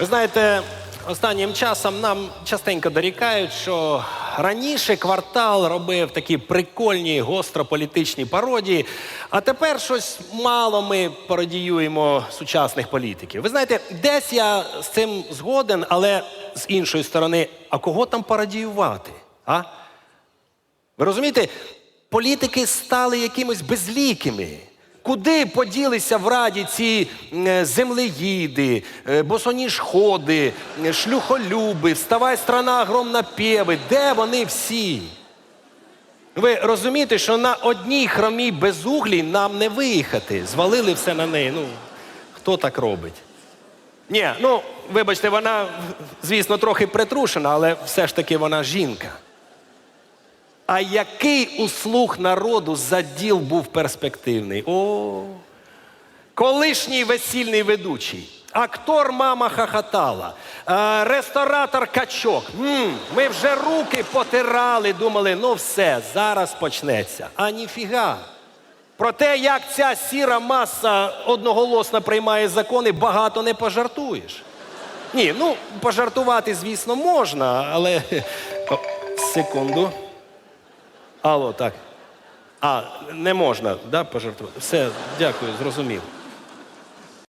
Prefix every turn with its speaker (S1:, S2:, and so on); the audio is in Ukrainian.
S1: Ви знаєте, останнім часом нам частенько дорікають, що раніше квартал робив такі прикольні гострополітичні пародії, а тепер щось мало ми пародіюємо сучасних політиків. Ви знаєте, десь я з цим згоден, але з іншої сторони, а кого там пародіювати? А? Ви розумієте, політики стали якимось безлікими. Куди поділися в раді ці е, землеїди, е, босоніжходи, е, шлюхолюби, вставай страна огромна пєви? Де вони всі? Ви розумієте, що на одній хромій безуглій нам не виїхати. Звалили все на неї. Ну, хто так робить? Ні, ну, вибачте, вона, звісно, трохи притрушена, але все ж таки вона жінка. А який у слуг народу заділ був перспективний? О, колишній весільний ведучий, актор мама хахатала, е, ресторатор качок. Ми вже руки потирали, думали, ну все, зараз почнеться. А ніфіга. Про те, як ця сіра маса одноголосно приймає закони, багато не пожартуєш. Ні, ну пожартувати, звісно, можна, але секунду. Алло, так. А, не можна, да, пожартувати? Все, дякую, зрозумів.